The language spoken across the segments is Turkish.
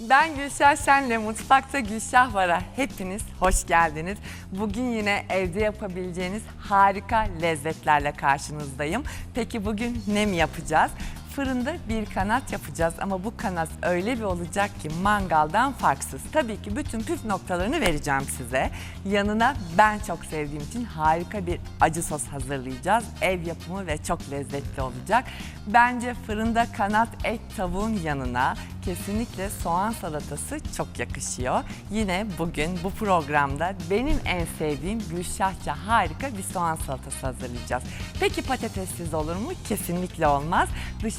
Ben Gülşah Şen'le Mutfakta Gülşah Var'a hepiniz hoş geldiniz. Bugün yine evde yapabileceğiniz harika lezzetlerle karşınızdayım. Peki bugün ne mi yapacağız? Fırında bir kanat yapacağız ama bu kanat öyle bir olacak ki mangaldan farksız. Tabii ki bütün püf noktalarını vereceğim size. Yanına ben çok sevdiğim için harika bir acı sos hazırlayacağız. Ev yapımı ve çok lezzetli olacak. Bence fırında kanat et tavuğun yanına kesinlikle soğan salatası çok yakışıyor. Yine bugün bu programda benim en sevdiğim Gülşahça harika bir soğan salatası hazırlayacağız. Peki patatessiz olur mu? Kesinlikle olmaz.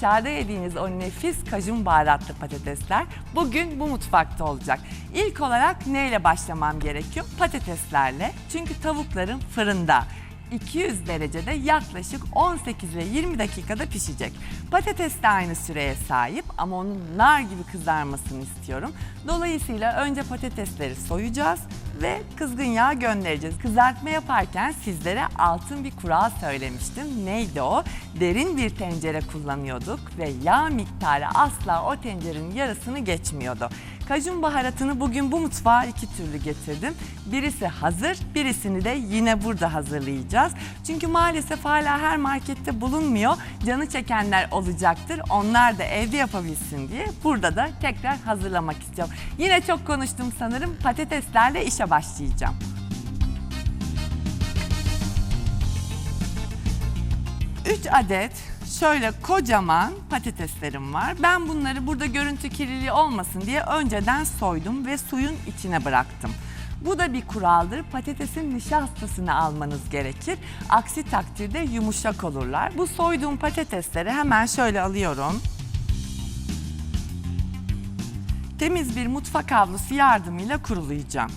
Dışarıda yediğiniz o nefis kajun baharatlı patatesler bugün bu mutfakta olacak. İlk olarak neyle başlamam gerekiyor? Patateslerle. Çünkü tavuklarım fırında. 200 derecede yaklaşık 18 ile 20 dakikada pişecek. Patates de aynı süreye sahip ama onun nar gibi kızarmasını istiyorum. Dolayısıyla önce patatesleri soyacağız ve kızgın yağ göndereceğiz. Kızartma yaparken sizlere altın bir kural söylemiştim. Neydi o? Derin bir tencere kullanıyorduk ve yağ miktarı asla o tencerenin yarısını geçmiyordu. Kajun baharatını bugün bu mutfağa iki türlü getirdim. Birisi hazır, birisini de yine burada hazırlayacağız. Çünkü maalesef hala her markette bulunmuyor. Canı çekenler olacaktır. Onlar da evde yapabilsin diye burada da tekrar hazırlamak istiyorum. Yine çok konuştum sanırım. Patateslerle işe başlayacağım. Üç adet şöyle kocaman patateslerim var. Ben bunları burada görüntü kirliliği olmasın diye önceden soydum ve suyun içine bıraktım. Bu da bir kuraldır. Patatesin nişastasını almanız gerekir. Aksi takdirde yumuşak olurlar. Bu soyduğum patatesleri hemen şöyle alıyorum. Temiz bir mutfak havlusu yardımıyla kurulayacağım.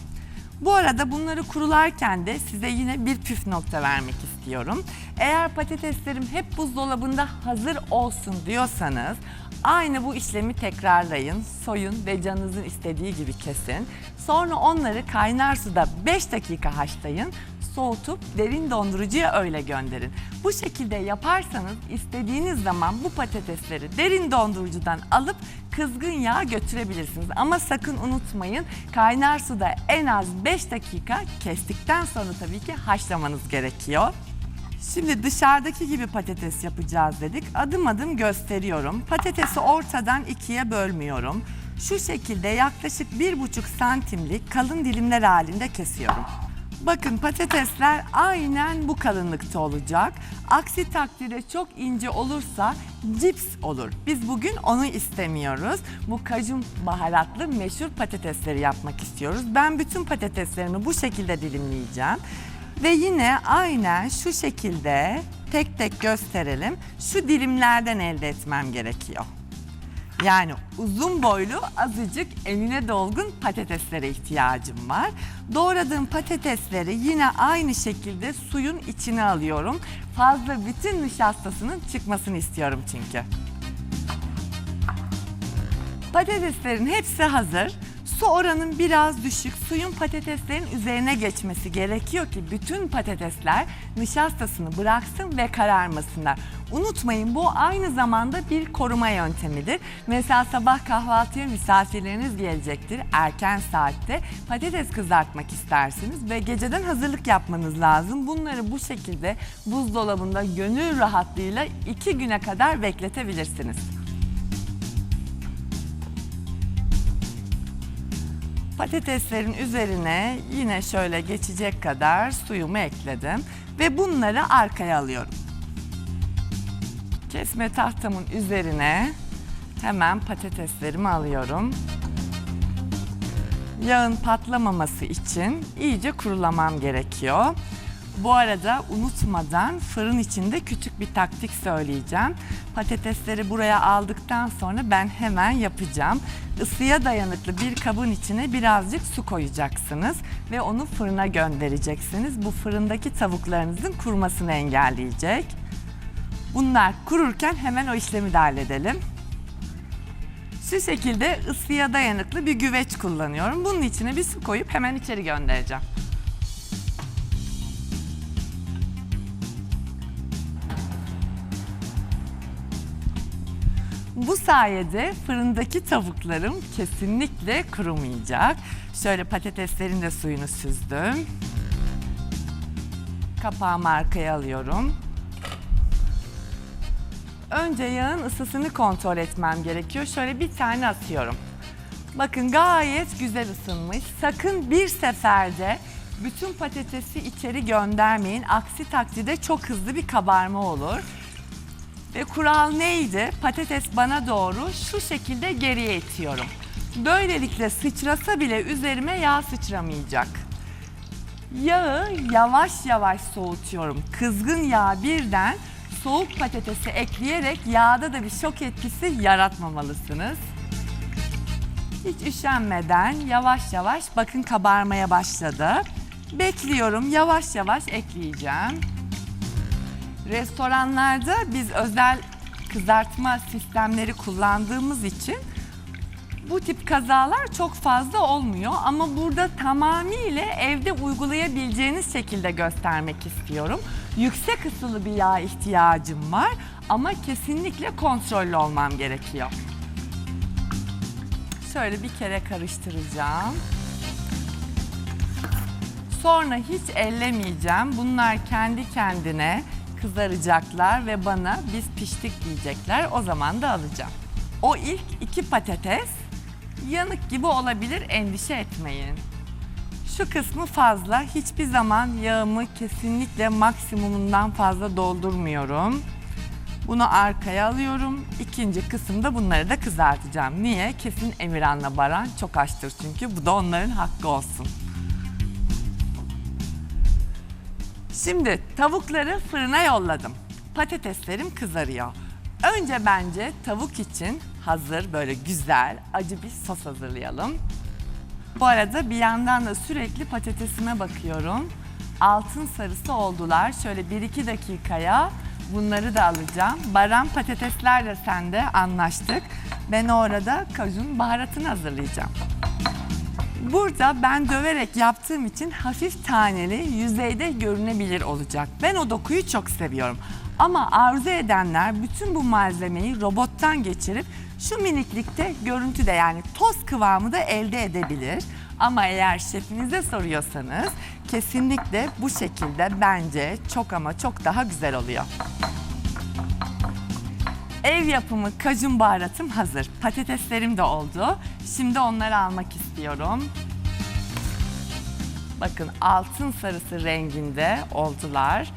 Bu arada bunları kurularken de size yine bir püf nokta vermek istiyorum. Eğer patateslerim hep buzdolabında hazır olsun diyorsanız aynı bu işlemi tekrarlayın, soyun ve canınızın istediği gibi kesin. Sonra onları kaynar suda 5 dakika haşlayın soğutup derin dondurucuya öyle gönderin. Bu şekilde yaparsanız istediğiniz zaman bu patatesleri derin dondurucudan alıp kızgın yağ götürebilirsiniz. Ama sakın unutmayın kaynar suda en az 5 dakika kestikten sonra tabii ki haşlamanız gerekiyor. Şimdi dışarıdaki gibi patates yapacağız dedik. Adım adım gösteriyorum. Patatesi ortadan ikiye bölmüyorum. Şu şekilde yaklaşık bir buçuk santimlik kalın dilimler halinde kesiyorum. Bakın patatesler aynen bu kalınlıkta olacak. Aksi takdirde çok ince olursa cips olur. Biz bugün onu istemiyoruz. Bu kajun baharatlı meşhur patatesleri yapmak istiyoruz. Ben bütün patateslerimi bu şekilde dilimleyeceğim. Ve yine aynen şu şekilde tek tek gösterelim. Şu dilimlerden elde etmem gerekiyor. Yani uzun boylu azıcık enine dolgun patateslere ihtiyacım var. Doğradığım patatesleri yine aynı şekilde suyun içine alıyorum. Fazla bütün nişastasının çıkmasını istiyorum çünkü. Patateslerin hepsi hazır. Su oranın biraz düşük. Suyun patateslerin üzerine geçmesi gerekiyor ki bütün patatesler nişastasını bıraksın ve kararmasınlar. Unutmayın bu aynı zamanda bir koruma yöntemidir. Mesela sabah kahvaltıya misafirleriniz gelecektir erken saatte. Patates kızartmak istersiniz ve geceden hazırlık yapmanız lazım. Bunları bu şekilde buzdolabında gönül rahatlığıyla iki güne kadar bekletebilirsiniz. Patateslerin üzerine yine şöyle geçecek kadar suyumu ekledim ve bunları arkaya alıyorum. Kesme tahtamın üzerine hemen patateslerimi alıyorum. Yağın patlamaması için iyice kurulamam gerekiyor. Bu arada unutmadan fırın içinde küçük bir taktik söyleyeceğim. Patatesleri buraya aldıktan sonra ben hemen yapacağım. Isıya dayanıklı bir kabın içine birazcık su koyacaksınız ve onu fırına göndereceksiniz. Bu fırındaki tavuklarınızın kurumasını engelleyecek. Bunlar kururken hemen o işlemi de halledelim. Şu şekilde ısıya dayanıklı bir güveç kullanıyorum. Bunun içine bir su koyup hemen içeri göndereceğim. Bu sayede fırındaki tavuklarım kesinlikle kurumayacak. Şöyle patateslerin de suyunu süzdüm. Kapağımı arkaya alıyorum. Önce yağın ısısını kontrol etmem gerekiyor. Şöyle bir tane atıyorum. Bakın gayet güzel ısınmış. Sakın bir seferde bütün patatesi içeri göndermeyin. Aksi takdirde çok hızlı bir kabarma olur. Ve kural neydi? Patates bana doğru şu şekilde geriye itiyorum. Böylelikle sıçrasa bile üzerime yağ sıçramayacak. Yağı yavaş yavaş soğutuyorum. Kızgın yağ birden soğuk patatesi ekleyerek yağda da bir şok etkisi yaratmamalısınız. Hiç üşenmeden yavaş yavaş bakın kabarmaya başladı. Bekliyorum yavaş yavaş ekleyeceğim. Restoranlarda biz özel kızartma sistemleri kullandığımız için bu tip kazalar çok fazla olmuyor ama burada tamamıyla evde uygulayabileceğiniz şekilde göstermek istiyorum. Yüksek ısılı bir yağ ihtiyacım var ama kesinlikle kontrollü olmam gerekiyor. Şöyle bir kere karıştıracağım. Sonra hiç ellemeyeceğim. Bunlar kendi kendine kızaracaklar ve bana biz piştik diyecekler. O zaman da alacağım. O ilk iki patates yanık gibi olabilir endişe etmeyin. Şu kısmı fazla. Hiçbir zaman yağımı kesinlikle maksimumundan fazla doldurmuyorum. Bunu arkaya alıyorum. İkinci kısımda bunları da kızartacağım. Niye? Kesin Emirhan'la Baran çok açtır çünkü. Bu da onların hakkı olsun. Şimdi tavukları fırına yolladım. Patateslerim kızarıyor. Önce bence tavuk için hazır böyle güzel acı bir sos hazırlayalım. Bu arada bir yandan da sürekli patatesime bakıyorum. Altın sarısı oldular. Şöyle 1-2 dakikaya bunları da alacağım. Baran patateslerle sende anlaştık. Ben orada kajun baharatını hazırlayacağım. Burada ben döverek yaptığım için hafif taneli, yüzeyde görünebilir olacak. Ben o dokuyu çok seviyorum. Ama arzu edenler bütün bu malzemeyi robottan geçirip şu miniklikte görüntüde yani toz kıvamı da elde edebilir. Ama eğer şefinize soruyorsanız kesinlikle bu şekilde bence çok ama çok daha güzel oluyor. Ev yapımı kajun baharatım hazır. Patateslerim de oldu. Şimdi onları almak istiyorum. Bakın altın sarısı renginde oldular.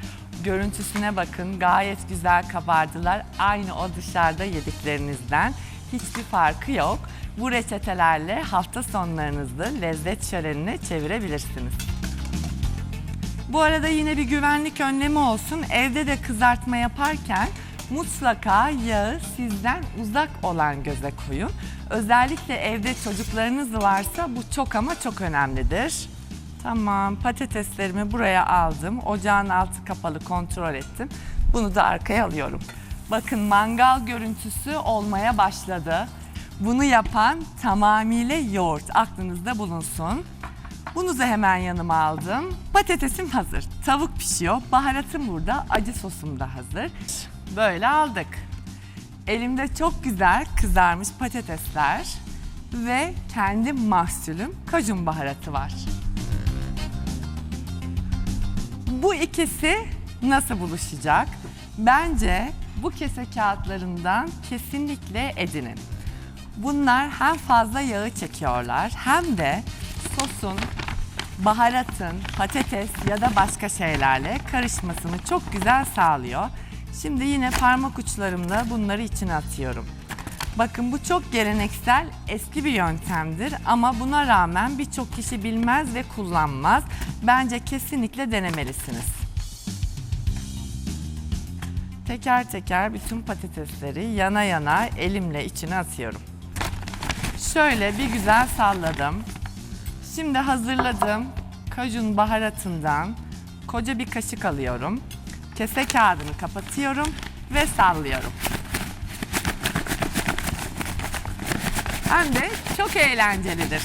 Görüntüsüne bakın gayet güzel kabardılar. Aynı o dışarıda yediklerinizden. Hiçbir farkı yok. Bu reçetelerle hafta sonlarınızı lezzet şölenine çevirebilirsiniz. Bu arada yine bir güvenlik önlemi olsun. Evde de kızartma yaparken mutlaka yağı sizden uzak olan göze koyun. Özellikle evde çocuklarınız varsa bu çok ama çok önemlidir. Tamam patateslerimi buraya aldım. Ocağın altı kapalı kontrol ettim. Bunu da arkaya alıyorum. Bakın mangal görüntüsü olmaya başladı. Bunu yapan tamamıyla yoğurt. Aklınızda bulunsun. Bunu da hemen yanıma aldım. Patatesim hazır. Tavuk pişiyor. Baharatım burada. Acı sosum da hazır. Böyle aldık. Elimde çok güzel kızarmış patatesler ve kendi mahsulüm kajun baharatı var. Bu ikisi nasıl buluşacak? Bence bu kese kağıtlarından kesinlikle edinin. Bunlar hem fazla yağı çekiyorlar hem de sosun, baharatın, patates ya da başka şeylerle karışmasını çok güzel sağlıyor. Şimdi yine parmak uçlarımla bunları içine atıyorum. Bakın bu çok geleneksel, eski bir yöntemdir ama buna rağmen birçok kişi bilmez ve kullanmaz. Bence kesinlikle denemelisiniz. Teker teker bütün patatesleri yana yana elimle içine atıyorum. Şöyle bir güzel salladım. Şimdi hazırladığım kajun baharatından koca bir kaşık alıyorum. Kese kağıdını kapatıyorum ve sallıyorum. Hem de çok eğlencelidir.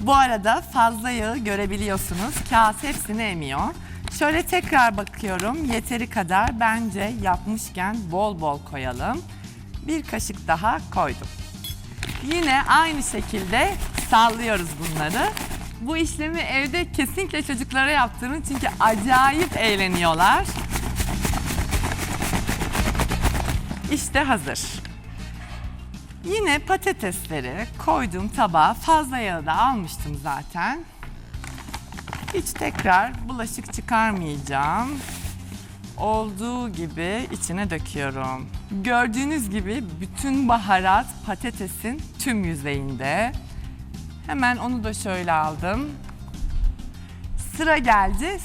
Bu arada fazla yağı görebiliyorsunuz. Kağıt hepsini emiyor. Şöyle tekrar bakıyorum. Yeteri kadar bence yapmışken bol bol koyalım. Bir kaşık daha koydum. Yine aynı şekilde sallıyoruz bunları. Bu işlemi evde kesinlikle çocuklara yaptırın çünkü acayip eğleniyorlar. İşte hazır. Yine patatesleri koyduğum tabağa fazla yağı da almıştım zaten. Hiç tekrar bulaşık çıkarmayacağım. Olduğu gibi içine döküyorum. Gördüğünüz gibi bütün baharat patatesin tüm yüzeyinde. Hemen onu da şöyle aldım. Sıra geldi